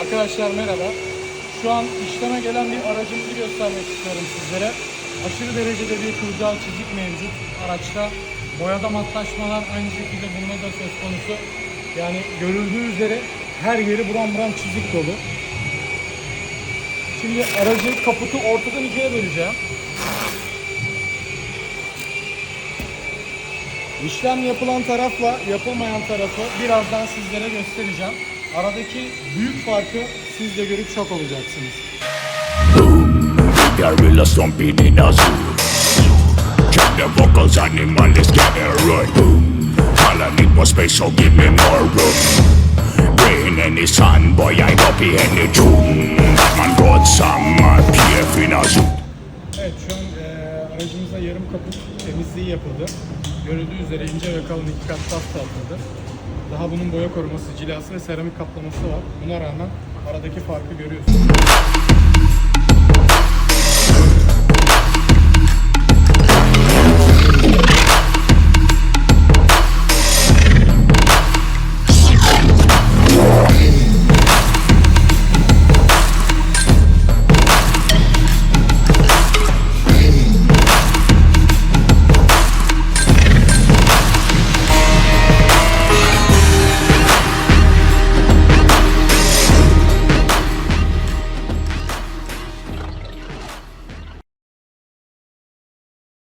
Arkadaşlar merhaba. Şu an işleme gelen bir aracımızı göstermek istiyorum sizlere. Aşırı derecede bir kılcal çizik mevcut araçta. Boyada matlaşmalar aynı şekilde bunda da söz konusu. Yani görüldüğü üzere her yeri buram buram çizik dolu. Şimdi aracın kaputu ortadan ikiye böleceğim. İşlem yapılan tarafla yapılmayan tarafı birazdan sizlere göstereceğim. Aradaki büyük farkı siz de görüp şok olacaksınız. Gorilla stomping in a zoo. Check the vocals, animal is getting right. All I need was space, so give me more room. Rain any sun, boy, I copy any tune. Batman got some PF in a zoo. Evet şu an eee aracımıza yarım kaput temizliği yapıldı. Görüldüğü üzere ince ve kalın iki kat pasta atıldı. Daha bunun boya koruması, cilası ve seramik kaplaması var. Buna rağmen aradaki farkı görüyorsunuz.